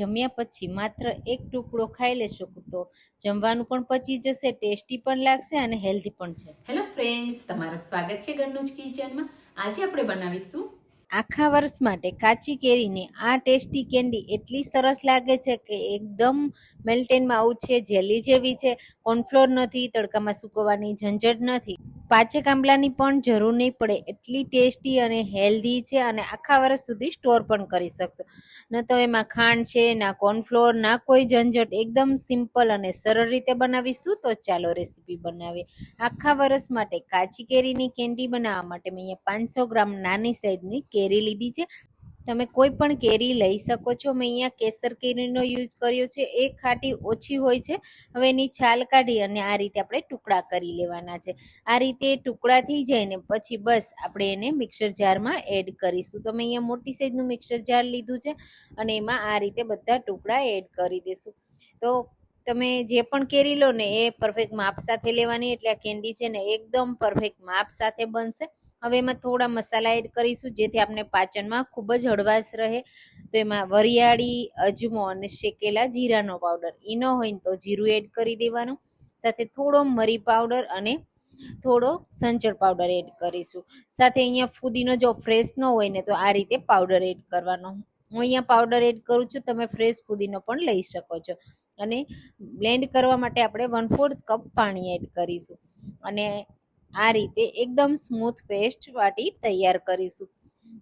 જમ્યા પછી માત્ર એક ટુકડો ખાઈ લેશો તો જમવાનું પણ પચી જશે ટેસ્ટી પણ લાગશે અને હેલ્ધી પણ છે. હેલો ફ્રેન્ડ્સ તમારું સ્વાગત છે ગન્નુજ કિચનમાં. આજે આપણે બનાવીશું આખા વર્ષ માટે કાચી કેરીની આ ટેસ્ટી કેન્ડી એટલી સરસ લાગે છે કે એકદમ મેલ્ટેનમાં આવું છે જેલી જેવી છે. કોર્નફ્લોર નથી તડકામાં સુકવવાની ઝંઝટ નથી. પાચક આંબલાની પણ જરૂર નહીં પડે. એટલી ટેસ્ટી અને હેલ્ધી છે અને આખા વર્ષ સુધી સ્ટોર પણ કરી શકશો. ન તો એમાં ખાંડ છે, ના કોર્નફ્લોર, ના કોઈ ઝંઝટ. એકદમ સિમ્પલ અને સરળ રીતે બનાવીશું તો ચાલો રેસીપી બનાવીએ. આખા વર્ષ માટે કાચી કેરીની કેન્ડી બનાવવા માટે મેં અહીંયા પાંચસો ગ્રામ નાની સાઈઝની કેરી લીધી છે. તમે કોઈ પણ કેરી લઈ શકો છો. મેં અહીંયા કેસર કેરીનો યુઝ કર્યો છે. એ ખાટી ઓછી હોય છે. હવે એની છાલ કાઢી અને આ રીતે આપણે ટુકડા કરી લેવાના છે. આ રીતે ટુકડા થઈ જાય ને પછી બસ આપણે એને મિક્સર જારમાં એડ કરીશું. તો મેં અહીંયા મોટી સાઈઝનું મિક્સર જાર લીધું છે અને એમાં આ રીતે બધા ટુકડા એડ કરી દઈશું તો તમે જે પણ કેરી લો ને એ પરફેક્ટ માપ સાથે લેવાની. એટલે આ કેન્ડી છે ને એકદમ પરફેક્ટ માપ સાથે બનશે. હવે એમાં થોડા મસાલા એડ કરીશું, જેથી આપણે પાચનમાં ખૂબ જ હળવાશ રહે. તો એમાં વરિયાળી, અજમો અને શેકેલા જીરાનો પાવડર. એ ન હોય ને તો જીરું એડ કરી દેવાનું. સાથે થોડો મરી પાવડર અને થોડો સંચળ પાવડર એડ કરીશું. સાથે અહીંયા ફૂદીનો જો ફ્રેશ ન હોય ને તો આ રીતે પાવડર એડ કરવાનો. હું અહીંયા પાવડર એડ કરું છું, તમે ફ્રેશ ફૂદીનો પણ લઈ શકો છો. અને બ્લેન્ડ કરવા માટે આપણે વન ફોર્થ કપ પાણી એડ કરીશું. અને આ રીતે એકદમ સ્મૂથ પેસ્ટ વાટી તૈયાર કરીશું.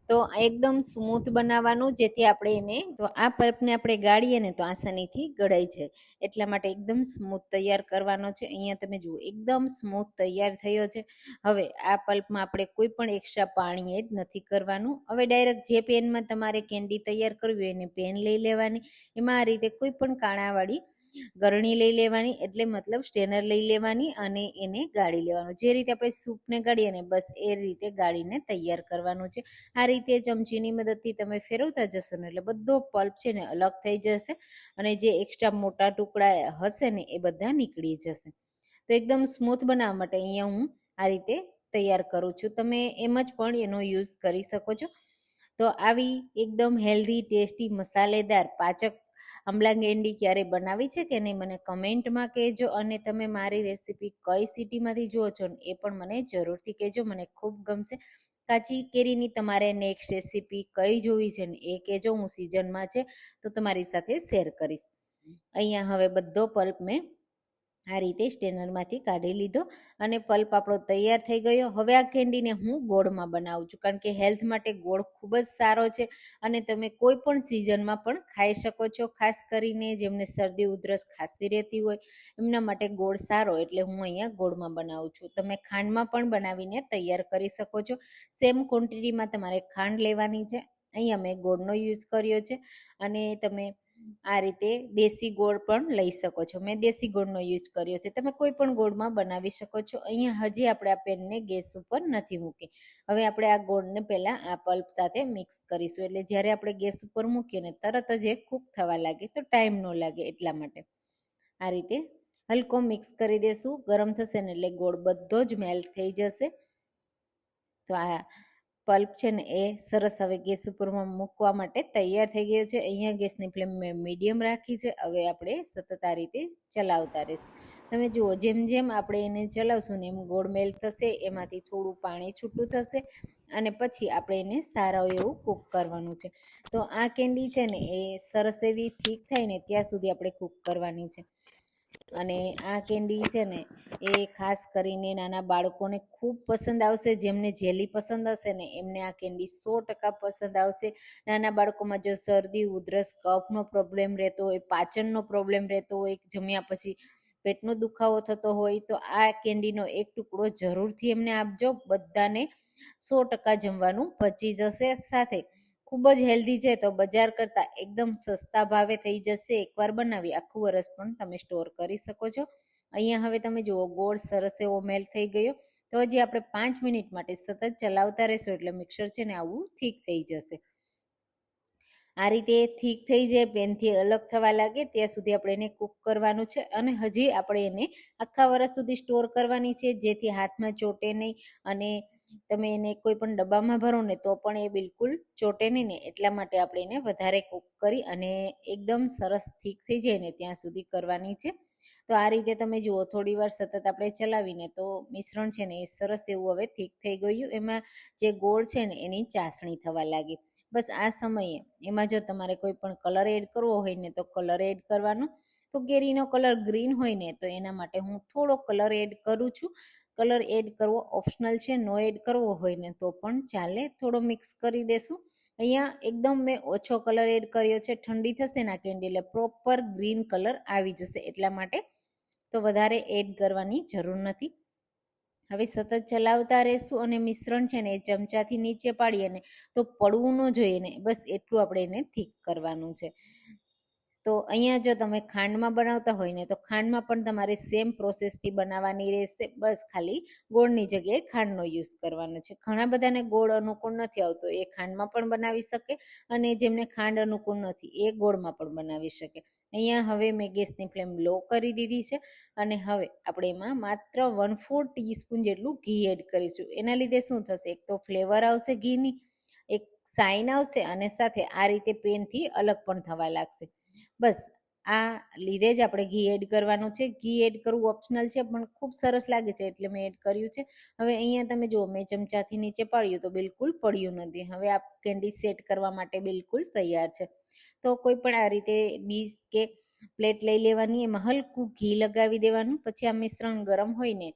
તો એકદમ સ્મૂથ બનાવવાનું, જેથી આપણે એને, તો આ પલ્પને આપણે ગાળીએ ને તો આસાનીથી ગળાઈ જાય. એટલા માટે એકદમ સ્મૂથ તૈયાર કરવાનો છે. અહીંયા તમે જુઓ, એકદમ સ્મૂથ તૈયાર થયો છે. હવે આ પલ્પમાં આપણે કોઈ પણ એક્સ્ટ્રા પાણી એડ નથી કરવાનું. હવે ડાયરેક્ટ જે પેનમાં તમારે કેન્ડી તૈયાર કરવી હોય એને પેન લઈ લેવાની. એમાં આ રીતે કોઈ પણ કાણાવાળી ગરણી લઈ લેવાની એટલે મતલબ સ્ટેનર લઈ લેવાની અને એને ગાળી લેવાનું. જે રીતે આપણે સૂપને ગાળીએ ને બસ એ રીતે ગાળીને તૈયાર કરવાનું છે. આ રીતે ચમચીની મદદથી તમે ફેરવતા જશો ને એટલે બધો પલ્પ છે ને અલગ થઈ જશે અને જે એક્સ્ટ્રા મોટા ટુકડા હશે ને એ બધા નીકળી જશે. તો એકદમ સ્મૂથ બનાવવા માટે અહીંયા હું આ રીતે તૈયાર કરું છું. તમે એમ જ પણ એનો યુઝ કરી શકો છો. તો આવી એકદમ હેલ્ધી, ટેસ્ટી, મસાલેદાર, પાચક આમલા કેન્ડી ક્યારે બનાવી છે કે નહીં મને કમેન્ટમાં કહેજો અને તમે મારી રેસીપી કઈ સિટીમાંથી જુઓ છો એ પણ મને જરૂરથી કહેજો. મને ખૂબ ગમશે. કાચી કેરીની તમારે નેક્સ્ટ રેસીપી કઈ જોવી છે ને એ કહેજો. હું સિઝનમાં છે તો તમારી સાથે શેર કરીશ. અહીંયા હવે બધો પલ્પ મેં આ રીતે સ્ટેનરમાંથી કાઢી લીધો અને પલ્પ આપણો તૈયાર થઈ ગયો. હવે આ કેન્ડીને હું ગોળમાં બનાવું છું, કારણ કે હેલ્થ માટે ગોળ ખૂબ જ સારો છે અને તમે કોઈ પણ સિઝનમાં પણ ખાઈ શકો છો, ખાસ કરીને જેમને શરદી, ઉધરસ ખાંસી રહેતી હોય, એમના માટે ગોળ સારો એટલે હું અહીંયા ગોળમાં બનાવું છું. તમે ખાંડમાં પણ બનાવીને તૈયાર કરી શકો છો. સેમ ક્વોન્ટિટીમાં તમારે ખાંડ લેવાની છે. અહીંયા મેં ગોળનો યુઝ કર્યો છે અને તમે આ રીતે દેશી ગોળ પણ લઈ શકો છો. મેં દેશી ગોળનો યુઝ કર્યો છે. તમે કોઈ પણ ગોળમાં બનાવી શકો છો. અહીંયા હજી આપણે આ પેનને ગેસ ઉપર નથી મૂકી. હવે આપણે આ ગોળને પહેલાં આ પલ્પ સાથે મિક્સ કરીશું. એટલે જ્યારે આપણે ગેસ ઉપર મૂકીએ ને તરત જ એ કૂક થવા લાગે તો ટાઈમ ન લાગે એટલા માટે. આ રીતે હલકો મિક્સ કરી દેશું. ગરમ થશે ને એટલે ગોળ બધો જ મેલ્ટ થઈ જશે. તો આ પલ્પ છે ને એ સરસ હવે ગેસ ઉપરમાં મૂકવા માટે તૈયાર થઈ ગયો છે. અહીંયા ગેસની ફ્લેમ મેં મીડિયમ રાખી છે. હવે આપણે સતત આ રીતે ચલાવતા રહીશું. તમે જુઓ, જેમ જેમ આપણે એને ચલાવશું ને એમ ગોળમેલ થશે, એમાંથી થોડું પાણી છૂટું થશે અને પછી આપણે એને સારા એવું કૂક કરવાનું છે. તો આ કેન્ડી છે ને એ સરસ એવી થીક થાય ને ત્યાં સુધી આપણે કૂક કરવાની છે. અને આ કેન્ડી છે ને, એ ખાસ કરીને નાના બાળકોને ખૂબ પસંદ આવશે, જેમને જેલી પસંદ હશે ને, એમને આ કેન્ડી સો ટકા પસંદ આવશે. નાના બાળકોમાં જો શરદી, ઉધરસ, કફનો પ્રોબ્લેમ રહેતો હોય, પાચનનો પ્રોબ્લેમ રહેતો હોય જમ્યા પછી પેટનો દુખાવો થતો હોય, તો આ કેન્ડીનો એક ટુકડો જરૂરથી એમને આપજો. બધાને સો ટકા જમવાનું પચી જશે સાથે. ખૂબ જ હેલ્ધી છે, તો બજાર કરતાં એકદમ સસ્તા ભાવે થઈ જશે. એકવાર બનાવી, આખું વરસ પણ તમે સ્ટોર કરી શકો છો. અહીંયા હવે તમે જુઓ, ગોળ સરસ એવો મેલ્ટ થઈ ગયો. તો હજી આપણે પાંચ મિનિટ માટે સતત ચલાવતા રહેશું, એટલે મિક્સર છે ને આવું થીક થઈ જશે. આ રીતે થીક થઈ જાય, પેનથી અલગ થવા લાગે, ત્યાં સુધી આપણે એને કૂક કરવાનું છે અને હજી આપણે એને આખા વર્ષ સુધી સ્ટોર કરવાની છે, જેથી હાથમાં ચોટે નહીં અને તમે એને કોઈ પણ ડબ્બામાં ભરો ને તો પણ એ બિલકુલ ચોટે નહીં ને, એટલા માટે આપણે એને વધારે કૂક કરી અને એકદમ સરસ થીક થઈ જાય ને ત્યાં સુધી કરવાની છે. તો આ રીતે તમે જુઓ, થોડી વાર સતત આપણે ચલાવીને તો મિશ્રણ છે ને એ સરસ એવું હવે થીક થઈ ગયું. એમાં જે ગોળ છે ને એની ચાસણી થવા લાગી. બસ આ સમયે એમાં જો તમારે કોઈ પણ કલર એડ કરવો હોય ને તો કલર એડ કરવાનો. તો કેરીનો કલર ગ્રીન હોય ને તો એના માટે હું થોડો કલર એડ કરું છું. કલર એડ કરવો ઓપ્શનલ છે, નો એડ કરવો હોય ને તો પણ ચાલે. થોડો મિક્સ કરી દેશું. અહીંયા એકદમ મેં ઓછો કલર એડ કર્યો છે, ઠંડી થશે ના કેન્ડી, એટલે પ્રોપર ગ્રીન કલર આવી જશે એટલા માટે. તો વધારે એડ કરવાની જરૂર નથી. હવે સતત ચલાવતા રહેશું અને મિશ્રણ છે ને એ ચમચાથી નીચે પાડીએ ને તો પડવું ન જોઈએ ને, બસ એટલું આપણે એને થીક કરવાનું છે. તો અહીંયા જો તમે ખાંડમાં બનાવતા હોય ને, તો ખાંડમાં પણ તમારે સેમ પ્રોસેસથી બનાવવાની રહેશે. બસ ખાલી ગોળની જગ્યાએ ખાંડનો યુઝ કરવાનો છે. ઘણા બધાને ગોળ અનુકૂળ નથી આવતો. એ ખાંડમાં પણ બનાવી શકે અને જેમને ખાંડ અનુકૂળ નથી, એ ગોળમાં પણ બનાવી શકે. અહીંયા હવે મેં ગેસની ફ્લેમ લો કરી દીધી છે અને હવે આપણે એમાં માત્ર વન ફોર ટીસ્પૂન જેટલું ઘી એડ કરીશું. એના લીધે શું થશે? એક તો ફ્લેવર આવશે ઘીની, એક સાઇન આવશે અને સાથે આ રીતે પેનથી અલગ પણ થવા લાગશે. બસ, આ લીધે જ આપણે ઘી એડ કરવાનું છે. ઘી એડ કરવું ઓપ્શનલ છે, પણ ખૂબ સરસ લાગે છે એટલે મેં એડ કર્યું છે. હવે અહીંયા તમે જુઓ, મેં ચમચાથી નીચે પાડ્યું તો બિલકુલ પડ્યું નથી. હવે આ કેન્ડી સેટ કરવા માટે બિલકુલ તૈયાર છે. તો કોઈ પણ આ રીતે ડીશ કે પ્લેટ લઈ લેવાની, એમાં હલકું ઘી લગાવી દેવાનું. પછી આ મિશ્રણ ગરમ હોય ને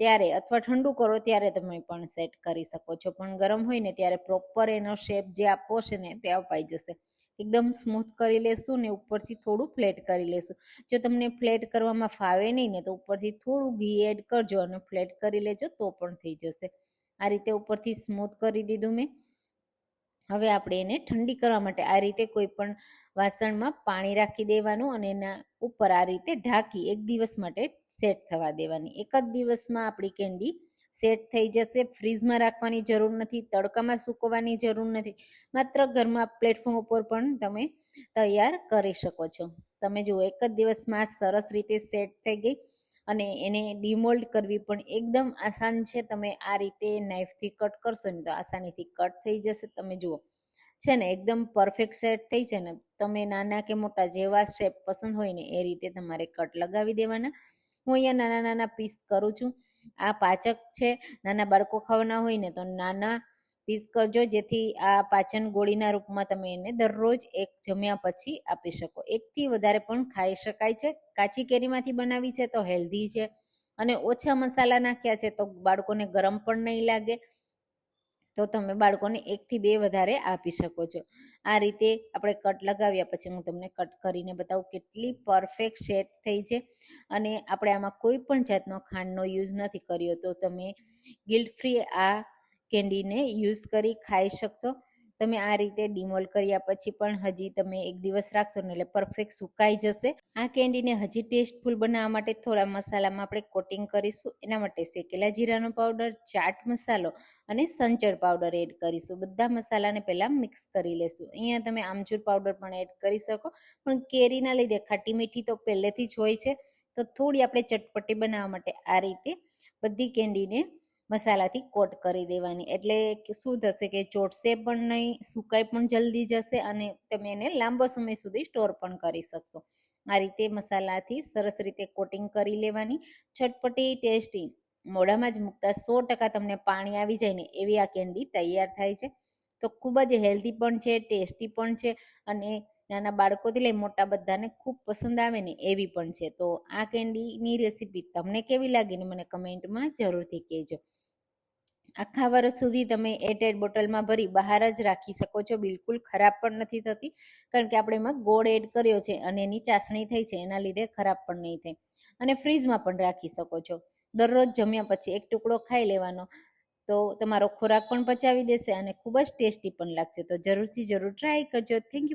ત્યારે, અથવા ઠંડુ કરો ત્યારે તમે પણ સેટ કરી શકો છો. પણ ગરમ હોય ને ત્યારે પ્રોપર એનો શેપ જે આપવો છે ને, તે અપાઈ જશે. એકદમ સ્મૂથ કરી લેશું ને ઉપરથી થોડું ફ્લેટ કરી લેશું. જો તમને ફ્લેટ કરવામાં ફાવે નહીં ને તો ઉપરથી થોડું ઘી એડ કરજો અને ફ્લેટ કરી લેજો તો પણ થઈ જશે. આ રીતે ઉપરથી સ્મૂથ કરી દીધું મેં. હવે આપણે એને ઠંડી કરવા માટે આ રીતે કોઈ પણ વાસણમાં પાણી રાખી દેવાનું અને એના ઉપર આ રીતે ઢાંકી એક દિવસ માટે સેટ થવા દેવાની. એક જ દિવસમાં આપણી કેન્ડી સેટ થઈ જશે, ફ્રીઝમાં રાખવાની જરૂર નથી, તડકામાં સૂકવવાની જરૂર નથી. માત્ર ઘરમાં પ્લેટફોર્મ ઉપર પણ તમે તૈયાર કરી શકો છો. તમે જુઓ, એક જ દિવસમાં સરસ રીતે સેટ થઈ ગઈ અને એને ડિમોલ્ડ કરવી પણ એકદમ આસાન છે. તમે આ રીતે નાઈફથી કટ કરશો ને તો આસાનીથી કટ થઈ જશે. તમે જુઓ, છે ને, એકદમ પરફેક્ટ સેટ થઈ છે ને, તમે નાના કે મોટા જેવા શેપ પસંદ હોય ને, એ રીતે તમારે કટ લગાવી દેવાના. હું અહીંયા નાના નાના પીસ કરું છું. આ પાચક છે. નાના બાળકો ખાવાના હોય ને તો નાના પીસ કરજો, જેથી આ પાચન ગોળીના રૂપમાં તમે એને દરરોજ એક જમ્યા પછી આપી શકો. એકથી વધારે પણ ખાઈ શકાય છે. કાચી કેરીમાંથી બનાવી છે તો હેલ્ધી છે. અને ઓછા મસાલા નાખ્યા છે તો બાળકોને ગરમ પણ નહીં લાગે. તો તમે બાળકોને એકથી બે વધારે આપી શકો છો. આ રીતે આપણે કટ લગાવ્યા પછી હું તમને કટ કરીને બતાવું કેટલી પરફેક્ટ સેટ થઈ છે. અને આપણે આમાં કોઈ પણ જાતનો ખાંડનો યુઝ નથી કર્યો તો તમે ગિલ્ટ ફ્રી આ કેન્ડીને યુઝ કરી ખાઈ શકશો. તમે આ રીતે ડિમોલ કર્યા પછી પણ હજી તમે એક દિવસ રાખશો ને એટલે પરફેક્ટ સુકાઈ જશે. આ કેન્ડીને હજી ટેસ્ટફુલ બનાવવા માટે થોડા મસાલામાં આપણે કોટિંગ કરીશું. એના માટે શેકેલા જીરાનો પાવડર, ચાટ મસાલો અને સંચળ પાવડર એડ કરીશું. બધા મસાલાને પહેલાં મિક્સ કરી લેશું. અહીંયા તમે આમચૂર પાવડર પણ એડ કરી શકો. પણ કેરીના લીધે ખાટી મીઠી તો પહેલેથી જ હોય છે. તો થોડી આપણે ચટપટી બનાવવા માટે આ રીતે બધી કેન્ડીને મસાલાથી કોટ કરી દેવાની. એટલે શું થશે કે ચોટશે પણ નહીં, સુકાઈ પણ જલ્દી જશે અને તમે એને લાંબો સમય સુધી સ્ટોર પણ કરી શકશો. આ રીતે મસાલાથી સરસ રીતે કોટિંગ કરી લેવાની. ચટપટી, ટેસ્ટી. મોઢામાં જ મૂકતા સો ટકા તમને પાણી આવી જાય ને એવી આ કેન્ડી તૈયાર થાય છે. તો ખૂબ જ હેલ્ધી પણ છે, ટેસ્ટી પણ છે અને નાના બાળકોથી લઈ મોટા બધાને ખૂબ પસંદ આવે ને એવી પણ છે. તો આ કેન્ડીની રેસીપી તમને કેવી લાગી ને મને કમેન્ટમાં જરૂરથી કહેજો. આખા વર્ષ સુધી તમે એટેડ બોટલમાં ભરી બહાર જ રાખી શકો છો. બિલકુલ ખરાબ પણ નથી થતી. કારણ કે આપણે એમાં ગોળ એડ કર્યો છે અને એની ચાસણી થઈ છે. એના લીધે ખરાબ પણ નહીં થાય. અને ફ્રીજમાં પણ રાખી શકો છો. દરરોજ જમ્યા પછી એક ટુકડો ખાઈ લેવાનો. તો તમારો ખોરાક પણ પચાવી દેશે અને ખૂબ જ ટેસ્ટી પણ લાગશે. તો જરૂરથી જરૂર ટ્રાય કરજો. Thank you